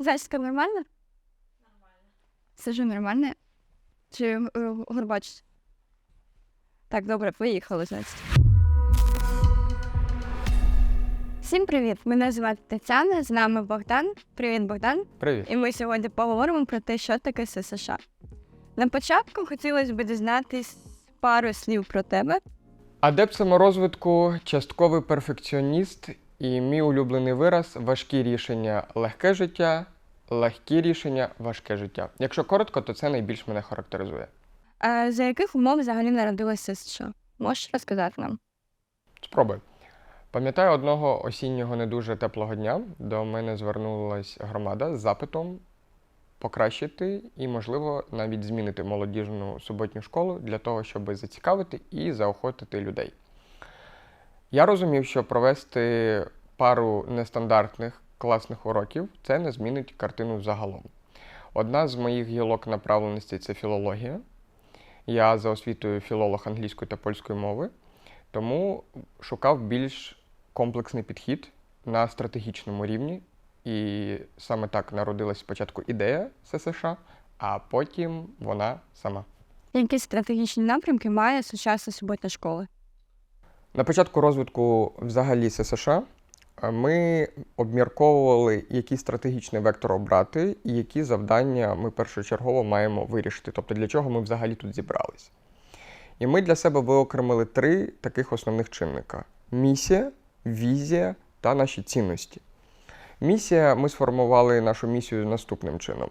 Зачіска нормальна? Нормально. Сижу нормально? Чи е, горбач? Так, добре, поїхали, значить. Всім привіт! Мене звати Тетяна, з нами Богдан. Привіт, Богдан. Привіт. І ми сьогодні поговоримо про те, що таке СССР. На початку хотілося б дізнатись пару слів про тебе. Адепт саморозвитку, частковий перфекціоніст і мій улюблений вираз важкі рішення легке життя, легкі рішення важке життя. Якщо коротко, то це найбільш мене характеризує. А за яких умов взагалі народилася США? Можеш розказати нам? Спробуй. Пам'ятаю, одного осіннього не дуже теплого дня до мене звернулась громада з запитом покращити і, можливо, навіть змінити молодіжну суботню школу для того, щоб зацікавити і заохотити людей. Я розумів, що провести пару нестандартних класних уроків це не змінить картину загалом. Одна з моїх гілок направленості це філологія. Я за освітою філолог англійської та польської мови, тому шукав більш комплексний підхід на стратегічному рівні. І саме так народилась спочатку ідея ССШ, а потім вона сама. Які стратегічні напрямки має сучасна суботня школа? На початку розвитку взагалі ССШ е, ми обмірковували, який стратегічний вектор обрати і які завдання ми першочергово маємо вирішити, тобто для чого ми взагалі тут зібрались. І ми для себе виокремили три таких основних чинника: місія, візія та наші цінності. Місія, ми сформували нашу місію наступним чином.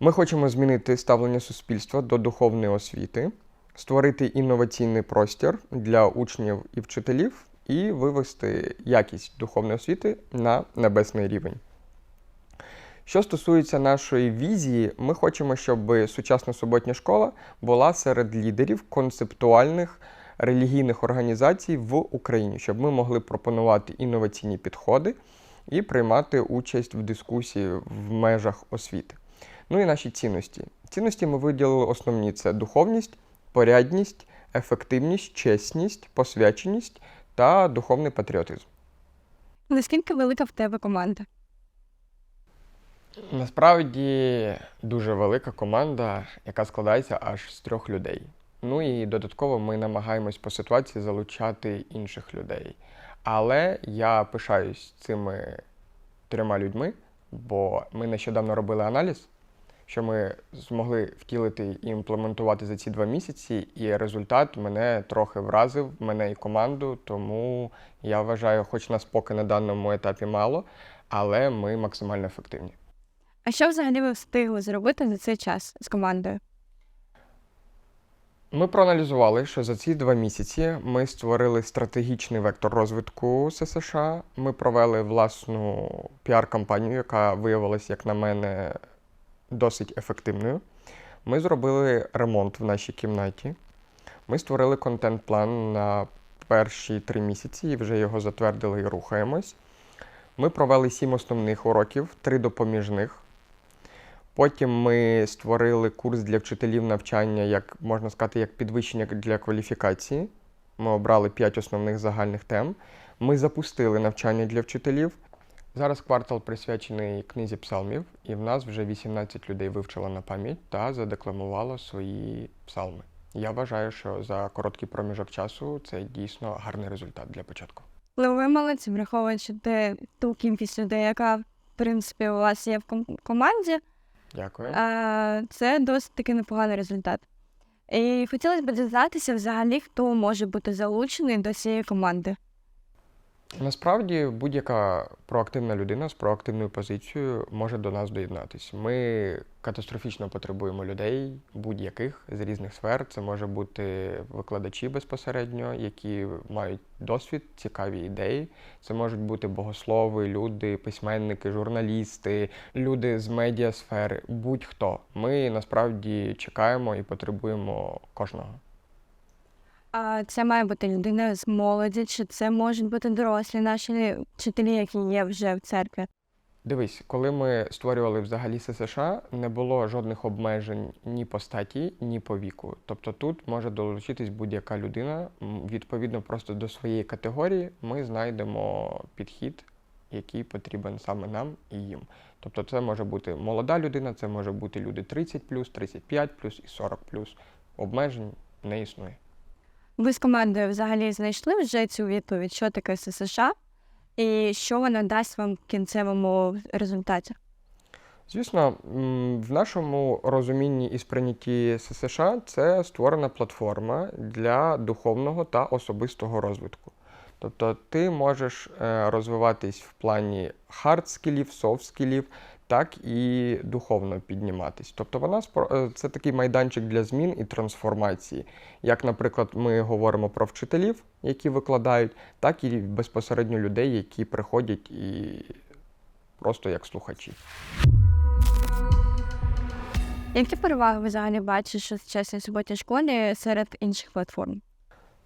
Ми хочемо змінити ставлення суспільства до духовної освіти, створити інноваційний простір для учнів і вчителів і вивести якість духовної освіти на небесний рівень. Що стосується нашої візії, ми хочемо, щоб сучасна суботня школа була серед лідерів концептуальних релігійних організацій в Україні, щоб ми могли пропонувати інноваційні підходи і приймати участь в дискусії в межах освіти. Ну і наші цінності. Цінності ми виділили основні: це духовність, порядність, ефективність, чесність, посвяченість та духовний патріотизм. Наскільки велика в тебе команда? Насправді дуже велика команда, яка складається аж з трьох людей. Ну і додатково ми намагаємось по ситуації залучати інших людей. Але я пишаюсь цими трьома людьми, бо ми нещодавно робили аналіз, що ми змогли втілити і імплементувати за ці два місяці, і результат мене трохи вразив, мене і команду. Тому я вважаю, хоч нас поки на даному етапі мало, але ми максимально ефективні. А що взагалі ви встигли зробити за цей час з командою? Ми проаналізували, що за ці два місяці ми створили стратегічний вектор розвитку ССШ. Ми провели власну піар-кампанію, яка виявилася, як на мене, досить ефективною. Ми зробили ремонт в нашій кімнаті. Ми створили контент-план на перші три місяці і вже його затвердили і рухаємось. Ми провели сім основних уроків, три допоміжних. Потім ми створили курс для вчителів навчання, як можна сказати, як підвищення для кваліфікації. Ми обрали п'ять основних загальних тем. Ми запустили навчання для вчителів. Зараз квартал присвячений книзі псалмів, і в нас вже 18 людей вивчило на пам'ять та задекламувало свої псалми. Я вважаю, що за короткий проміжок часу це дійсно гарний результат для початку. Але ви молодці, враховуючи те, ту кількість людей, яка, в принципі, у вас є в ком- команді, Дякую. а, це досить таки непоганий результат. І хотілося б дізнатися взагалі, хто може бути залучений до цієї команди. Насправді будь-яка проактивна людина з проактивною позицією може до нас доєднатися. Ми катастрофічно потребуємо людей будь-яких з різних сфер. Це може бути викладачі безпосередньо, які мають досвід, цікаві ідеї. Це можуть бути богослови, люди, письменники, журналісти, люди з медіасфери, будь-хто. Ми насправді чекаємо і потребуємо кожного. А це має бути людина з молоді, чи це можуть бути дорослі наші вчителі, які є вже в церкві. Дивись, коли ми створювали взагалі ССШ, не було жодних обмежень ні по статі, ні по віку. Тобто тут може долучитись будь-яка людина. Відповідно, просто до своєї категорії ми знайдемо підхід який потрібен саме нам і їм. Тобто це може бути молода людина, це може бути люди 30 35 і 40 Обмежень не існує. Ви з командою взагалі знайшли вже цю відповідь, що таке ССШ і що вона дасть вам в кінцевому результаті? Звісно, в нашому розумінні і сприйнятті ССШ це створена платформа для духовного та особистого розвитку. Тобто ти можеш е, розвиватись в плані хард-скілів, софт-скілів, так і духовно підніматись. Тобто вона е, це такий майданчик для змін і трансформації. Як, наприклад, ми говоримо про вчителів, які викладають, так і безпосередньо людей, які приходять і просто як слухачі. Які переваги ви взагалі бачите в сучасній суботній школі серед інших платформ?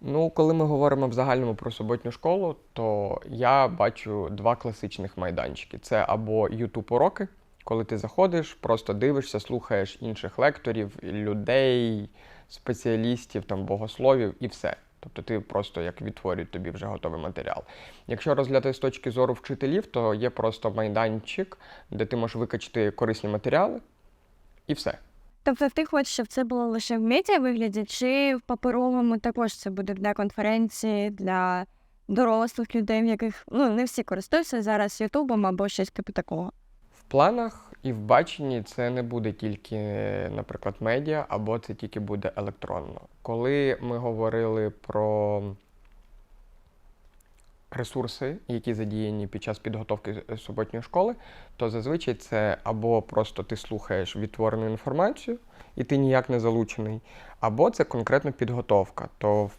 Ну, коли ми говоримо в загальному про суботню школу, то я бачу два класичних майданчики: це або youtube уроки, коли ти заходиш, просто дивишся, слухаєш інших лекторів, людей, спеціалістів, там, богословів і все. Тобто ти просто як відтворюють тобі вже готовий матеріал. Якщо розглядати з точки зору вчителів, то є просто майданчик, де ти можеш викачати корисні матеріали, і все. Тобто ти хочеш, щоб це було лише в медіа вигляді, чи в паперовому також це буде для конференції, для дорослих людей, в яких ну не всі користуються зараз Ютубом або щось типу такого. В планах і в баченні це не буде тільки, наприклад, медіа, або це тільки буде електронно. Коли ми говорили про ресурси, які задіяні під час підготовки е, суботньої школи, то зазвичай це або просто ти слухаєш відтворену інформацію, і ти ніяк не залучений, або це конкретно підготовка. То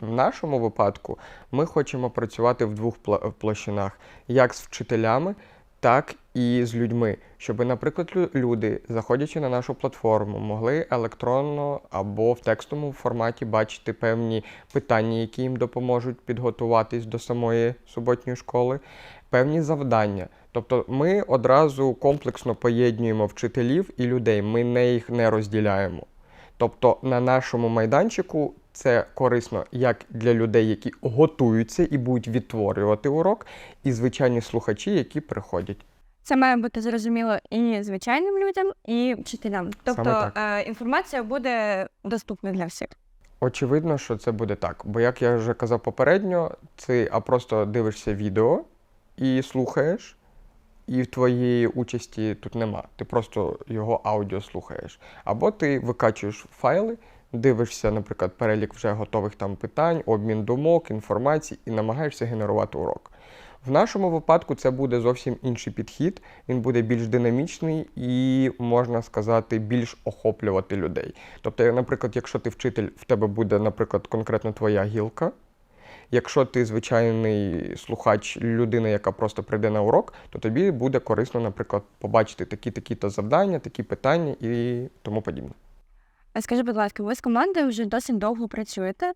в нашому випадку ми хочемо працювати в двох площинах: як з вчителями, так і з людьми, щоб, наприклад, люди, заходячи на нашу платформу, могли електронно або в текстовому форматі бачити певні питання, які їм допоможуть підготуватись до самої суботньої школи, певні завдання. Тобто ми одразу комплексно поєднуємо вчителів і людей, ми не їх не розділяємо. Тобто на нашому майданчику це корисно як для людей, які готуються і будуть відтворювати урок, і звичайні слухачі, які приходять. Це має бути зрозуміло і звичайним людям, і вчителям. Тобто е, інформація буде доступна для всіх. Очевидно, що це буде так. Бо, як я вже казав попередньо, ти а просто дивишся відео і слухаєш, і в твоєї участі тут нема. Ти просто його аудіо слухаєш. Або ти викачуєш файли, дивишся, наприклад, перелік вже готових там питань, обмін думок, інформації і намагаєшся генерувати урок. В нашому випадку це буде зовсім інший підхід, він буде більш динамічний і, можна сказати, більш охоплювати людей. Тобто, наприклад, якщо ти вчитель, в тебе буде, наприклад, конкретно твоя гілка. Якщо ти звичайний слухач, людина, яка просто прийде на урок, то тобі буде корисно, наприклад, побачити такі-такі-то завдання, такі питання і тому подібне. А скажи, будь ласка, ви з командою вже досить довго працюєте.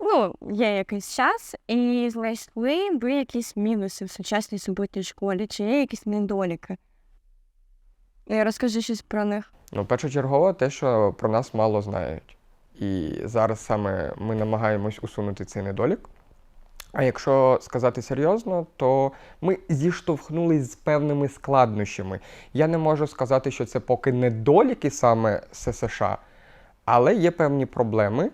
Ну, є якийсь час, і знайшли ви якісь мінуси в сучасній суботній школі, чи є якісь недоліки? І розкажи щось про них. Ну, першочергово те, що про нас мало знають. І зараз саме ми намагаємось усунути цей недолік. А якщо сказати серйозно, то ми зіштовхнулись з певними складнощами. Я не можу сказати, що це поки недоліки саме ССС, але є певні проблеми.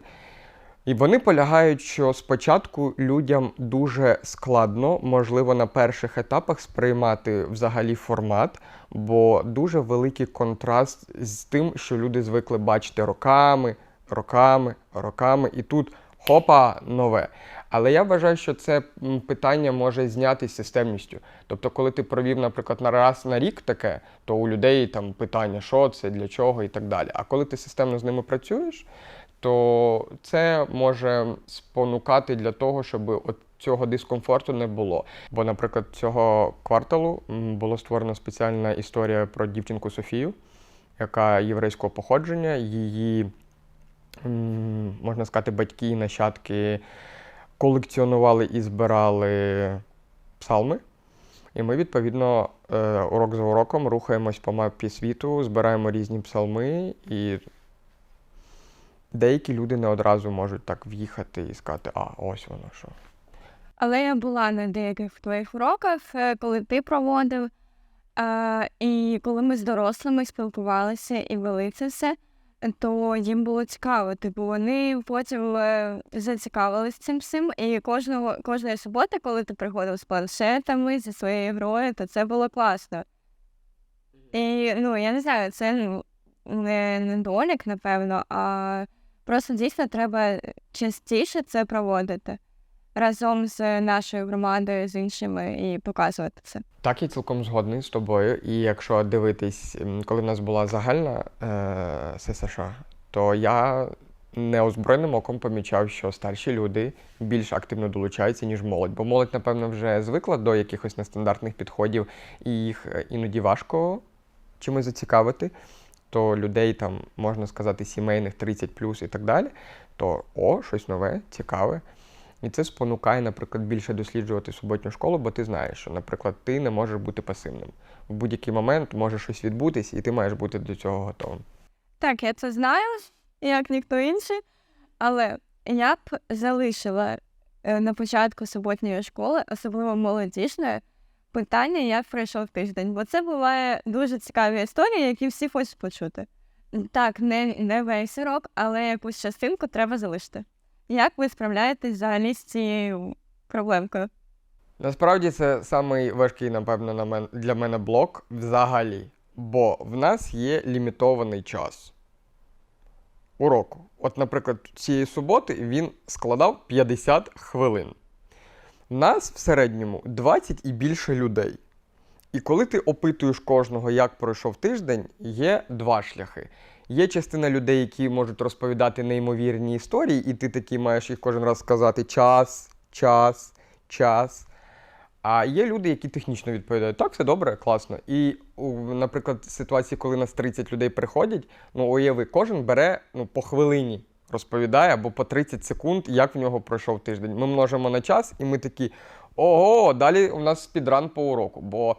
І вони полягають, що спочатку людям дуже складно, можливо, на перших етапах сприймати взагалі формат, бо дуже великий контраст з тим, що люди звикли бачити роками, роками, роками, і тут хопа, нове. Але я вважаю, що це питання може знятися системністю. Тобто, коли ти провів, наприклад, на раз на рік таке, то у людей там питання, що це, для чого і так далі. А коли ти системно з ними працюєш, то це може спонукати для того, щоб от цього дискомфорту не було. Бо, наприклад, цього кварталу м, було створено спеціальна історія про дівчинку Софію, яка єврейського походження. Її, можна сказати, батьки і нащадки колекціонували і збирали псалми. І ми, відповідно, е, урок за уроком рухаємось по мапі світу, збираємо різні псалми, і деякі люди не одразу можуть так в'їхати і сказати, а ось воно що. Але я була на деяких твоїх уроках, е, коли ти проводив, е, і коли ми з дорослими спілкувалися і вели це все, то їм було цікаво. Типу, вони потім е, зацікавились цим всім. І кожного, кожної суботи, коли ти приходив з планшетами, зі своєю грою, то це було класно. І ну, я не знаю, це ну, не недолік, напевно, а просто дійсно треба частіше це проводити разом з нашою громадою, з іншими і показувати це. Так, я цілком згодний з тобою. І якщо дивитись, коли в нас була загальна е, ССШ, то я неозброєним оком помічав, що старші люди більш активно долучаються, ніж молодь. Бо молодь, напевно, вже звикла до якихось нестандартних підходів, і їх е, іноді важко чимось зацікавити. То людей там, можна сказати, сімейних 30 плюс і так далі, то о, щось нове, цікаве. І це спонукає, наприклад, більше досліджувати суботню школу, бо ти знаєш, що, наприклад, ти не можеш бути пасивним. В будь-який момент може щось відбутись, і ти маєш бути до цього готовим. Так, я це знаю, як ніхто інший, але я б залишила е, на початку суботньої школи, особливо молодіжної, питання, як пройшов тиждень, бо це буває дуже цікаві історії, які всі хочуть почути. Так, не, не весь урок, але якусь частинку треба залишити. Як ви справляєтесь взагалі з цією проблемкою? Насправді це самий важкий, напевно, на мен... для мене блок взагалі. Бо в нас є лімітований час уроку. От, наприклад, цієї суботи він складав 50 хвилин. Нас в середньому 20 і більше людей. І коли ти опитуєш кожного, як пройшов тиждень, є два шляхи. Є частина людей, які можуть розповідати неймовірні історії, і ти такі маєш їх кожен раз сказати час, час, час. А є люди, які технічно відповідають, так, все добре, класно. І, наприклад, в ситуації, коли нас 30 людей приходять, ну уяви, кожен бере ну, по хвилині, розповідає або по 30 секунд, як в нього пройшов тиждень. Ми множимо на час, і ми такі. Ого, далі у нас спідран по уроку. Бо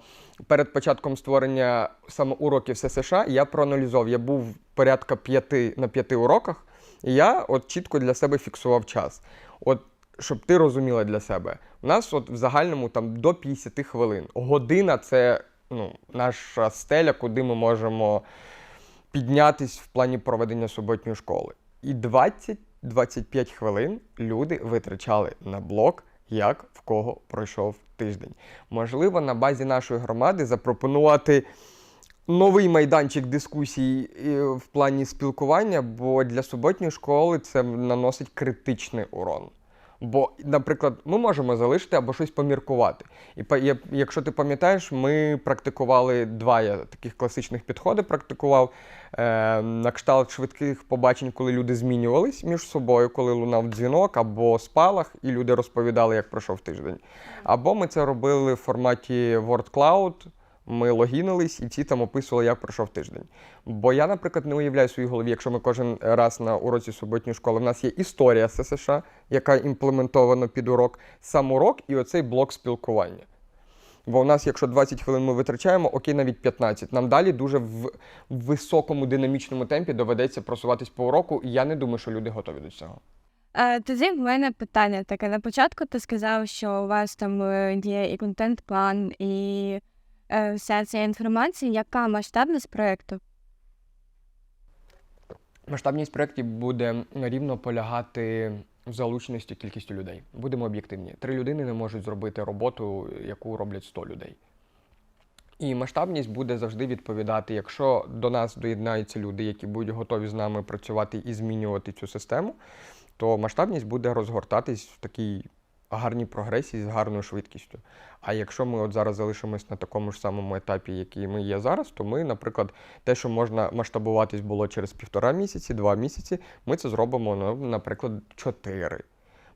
перед початком створення саме уроків ССШ я проаналізував, я був порядка п'яти на п'яти уроках, і я от чітко для себе фіксував час. От щоб ти розуміла для себе, у нас от в загальному там до 50 хвилин. Година це ну, наша стеля, куди ми можемо піднятись в плані проведення суботньої школи. І 20-25 хвилин люди витрачали на блок, як в кого пройшов тиждень. Можливо, на базі нашої громади запропонувати новий майданчик дискусій е, в плані спілкування, бо для суботньої школи це наносить критичний урон. Бо, наприклад, ми можемо залишити або щось поміркувати. І якщо ти пам'ятаєш, ми практикували два я таких класичних підходи. Практикував е, на кшталт швидких побачень, коли люди змінювались між собою, коли лунав дзвінок або спалах, і люди розповідали, як пройшов тиждень. Або ми це робили в форматі Word Cloud. Ми логінились і всі там описували, як пройшов тиждень. Бо я, наприклад, не уявляю в своїй голові, якщо ми кожен раз на уроці суботньої школи, в нас є історія ССШ, яка імплементована під урок, сам урок і оцей блок спілкування. Бо у нас, якщо 20 хвилин ми витрачаємо, окей, навіть 15. Нам далі дуже в високому динамічному темпі доведеться просуватись по уроку, і я не думаю, що люди готові до цього. Е, Тоді в мене питання таке. На початку ти сказав, що у вас там е, є і контент-план, і вся ця інформація. Яка масштабність проєкту? Масштабність проєктів буде рівно полягати в залученості кількістю людей. Будемо об'єктивні. Три людини не можуть зробити роботу, яку роблять 100 людей. І масштабність буде завжди відповідати, якщо до нас доєднаються люди, які будуть готові з нами працювати і змінювати цю систему, то масштабність буде розгортатись в такій гарній прогресії з гарною швидкістю. А якщо ми от зараз залишимось на такому ж самому етапі, який ми є зараз, то ми, наприклад, те, що можна масштабуватись було через півтора місяці, два місяці, ми це зробимо, ну, наприклад, чотири.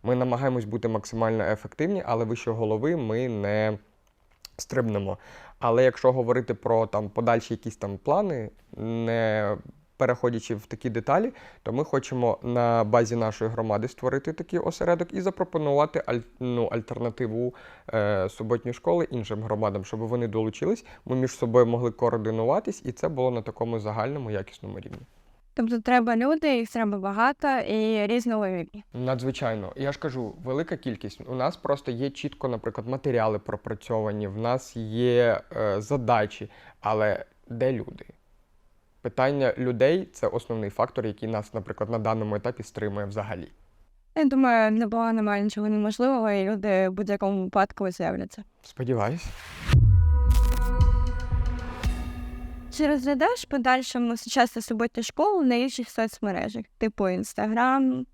Ми намагаємось бути максимально ефективні, але вище голови ми не стрибнемо. Але якщо говорити про там подальші якісь там плани, не переходячи в такі деталі, то ми хочемо на базі нашої громади створити такий осередок і запропонувати аль, ну, альтернативу е, суботньої школи іншим громадам, щоб вони долучились, ми між собою могли координуватись, і це було на такому загальному якісному рівні. Тобто треба люди, їх треба багато і різновидні. Надзвичайно. Я ж кажу, велика кількість. У нас просто є чітко, наприклад, матеріали пропрацьовані, в нас є е, задачі, але де люди? Питання людей це основний фактор, який нас, наприклад, на даному етапі стримує взагалі. Я думаю, для Бога немає нічого неможливого, і люди в будь-якому випадку з'являться. Сподіваюсь. Чи розглядаєш в подальшому сучасну суботню школу на інших соцмережах, типу Інстаграм,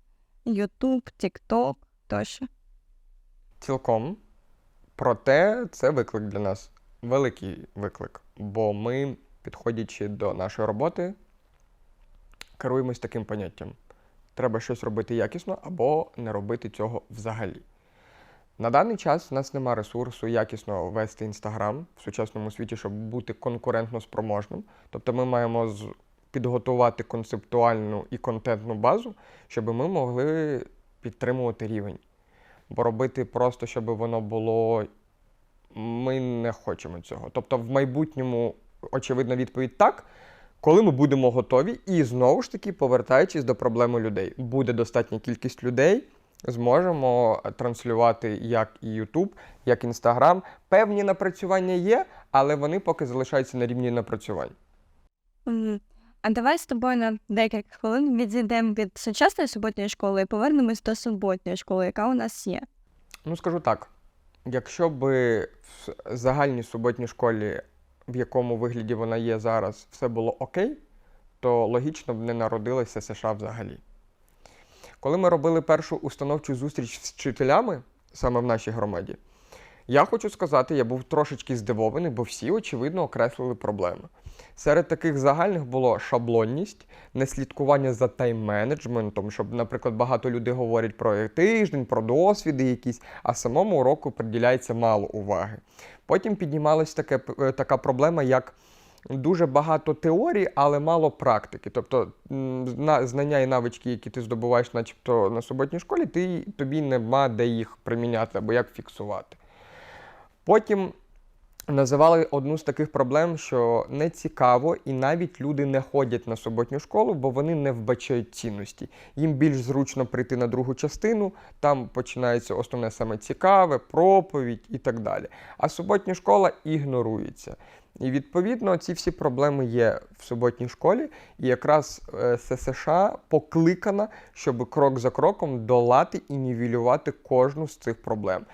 Ютуб, Тікток тощо? Цілком. Проте це виклик для нас. Великий виклик. Бо ми, підходячи до нашої роботи, керуємось таким поняттям: треба щось робити якісно або не робити цього взагалі. На даний час в нас немає ресурсу якісно вести Інстаграм в сучасному світі, щоб бути конкурентно спроможним. Тобто ми маємо підготувати концептуальну і контентну базу, щоб ми могли підтримувати рівень. Бо робити просто, щоб воно було. Ми не хочемо цього. Тобто, в майбутньому, очевидна відповідь так, коли ми будемо готові, і знову ж таки, повертаючись до проблеми людей, буде достатня кількість людей, зможемо транслювати як і YouTube, як Instagram. Певні напрацювання є, але вони поки залишаються на рівні напрацювань. А давай з тобою на декілька хвилин відійдемо від сучасної суботньої школи і повернемось до суботньої школи, яка у нас є. Ну, скажу так: якщо би в загальній суботній школі, в якому вигляді вона є зараз, все було окей, то логічно б не народилася США взагалі. Коли ми робили першу установчу зустріч з вчителями саме в нашій громаді, я хочу сказати, я був трошечки здивований, бо всі, очевидно, окреслили проблеми. Серед таких загальних було шаблонність, неслідкування за тайм-менеджментом, щоб, наприклад, багато людей говорять про тиждень, про досвіди якісь, а самому уроку приділяється мало уваги. Потім піднімалась таке, е, така проблема, як дуже багато теорії, але мало практики. Тобто знання і навички, які ти здобуваєш, начебто на суботній школі, ти, тобі нема де їх приміняти або як фіксувати. Потім називали одну з таких проблем, що не цікаво, і навіть люди не ходять на суботню школу, бо вони не вбачають цінності. Їм більш зручно прийти на другу частину, там починається основне саме цікаве, проповідь і так далі. А суботня школа ігнорується. І відповідно ці всі проблеми є в суботній школі, і якраз е, ССШ покликана, щоб крок за кроком долати і нівелювати кожну з цих проблем.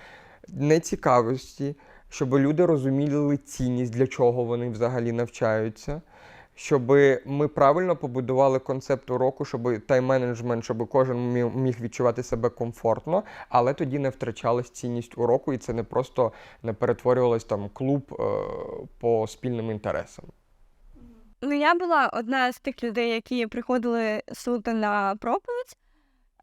Нецікавості, щоб люди розуміли цінність, для чого вони взагалі навчаються. Щоб ми правильно побудували концепт уроку, щоб тайм-менеджмент, щоб кожен міг відчувати себе комфортно, але тоді не втрачалась цінність уроку, і це не просто не перетворювалось там клуб е, по спільним інтересам. Ну, я була одна з тих людей, які приходили суто на проповідь.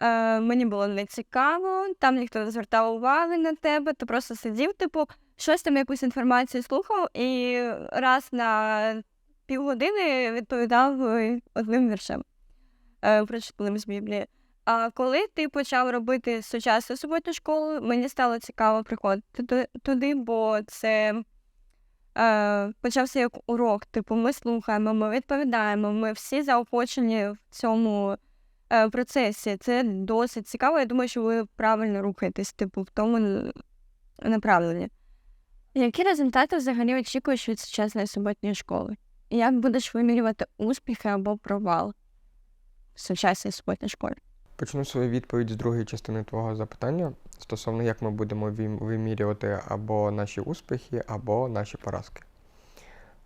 Е, мені було нецікаво, там ніхто не звертав уваги на тебе, ти просто сидів, типу, щось там якусь інформацію слухав і раз на півгодини відповідав е, одним віршем, е, прочитаним з Біблії. А коли ти почав робити сучасну суботню школу, мені стало цікаво приходити туди, бо це е, почався як урок. Типу, ми слухаємо, ми відповідаємо, ми всі заохочені в цьому е, процесі. Це досить цікаво. Я думаю, що ви правильно рухаєтесь, типу, в тому направленні. Які результати взагалі очікуєш від сучасної суботньої школи? І як будеш вимірювати успіхи або провал в сучасній суботній школі? Почну свою відповідь з другої частини твого запитання стосовно як ми будемо вимірювати або наші успіхи, або наші поразки.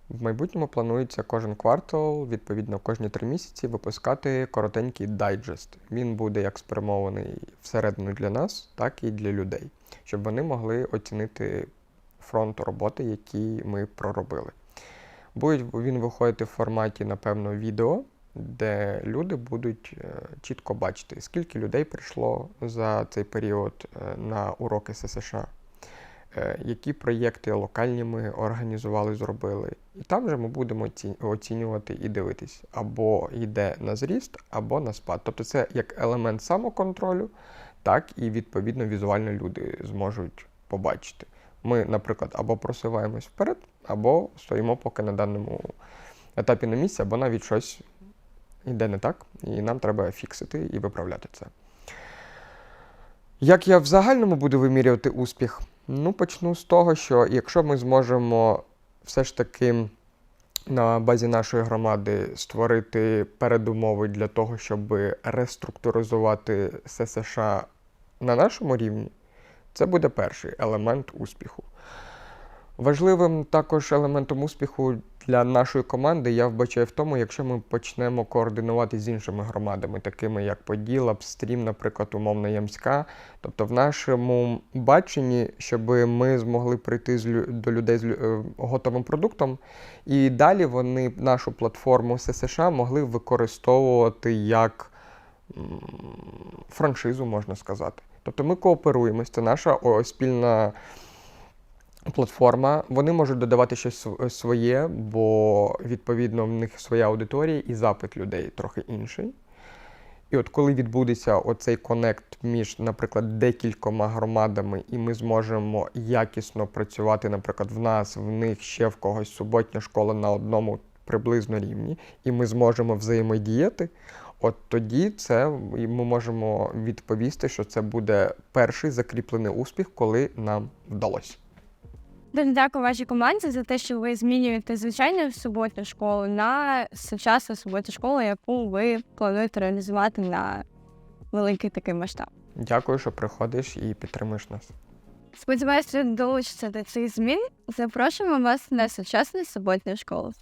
В майбутньому планується кожен квартал, відповідно, кожні три місяці випускати коротенький дайджест. Він буде як спрямований всередину для нас, так і для людей, щоб вони могли оцінити фронт роботи, який ми проробили. Буде він виходити в форматі, напевно, відео, де люди будуть е, чітко бачити, скільки людей прийшло за цей період е, на уроки ССШ, е, які проєкти локальні ми організували, зробили. І там вже ми будемо оцінювати і дивитись, або йде на зріст, або на спад. Тобто це як елемент самоконтролю, так і відповідно візуально люди зможуть побачити. Ми, наприклад, або просуваємось вперед, або стоїмо поки на даному етапі на місці, або навіть щось йде не так, і нам треба фіксити і виправляти це. Як я в загальному буду вимірювати успіх? Ну, почну з того, що якщо ми зможемо все ж таки на базі нашої громади створити передумови для того, щоб реструктуризувати ССШ на нашому рівні, це буде перший елемент успіху. Важливим також елементом успіху для нашої команди я вбачаю в тому, якщо ми почнемо координувати з іншими громадами, такими як Поділ, Апстрім, наприклад, умовна Ямська. Тобто, в нашому баченні, щоб ми змогли прийти до людей з е, готовим продуктом, і далі вони нашу платформу ССШ могли використовувати як франшизу, можна сказати. Тобто ми кооперуємося, це наша спільна платформа. Вони можуть додавати щось своє, бо відповідно в них своя аудиторія і запит людей трохи інший. І от коли відбудеться оцей конект між, наприклад, декількома громадами, і ми зможемо якісно працювати, наприклад, в нас, в них ще в когось суботня школа на одному приблизно рівні, і ми зможемо взаємодіяти, от тоді це і ми можемо відповісти, що це буде перший закріплений успіх, коли нам вдалося. Дуже дякую вашій команді за те, що ви змінюєте звичайну суботню школу на сучасну суботню школу, яку ви плануєте реалізувати на великий такий масштаб. Дякую, що приходиш і підтримуєш нас. Сподіваюся, ви долучитеся до цих змін. Запрошуємо вас на сучасну суботню школу.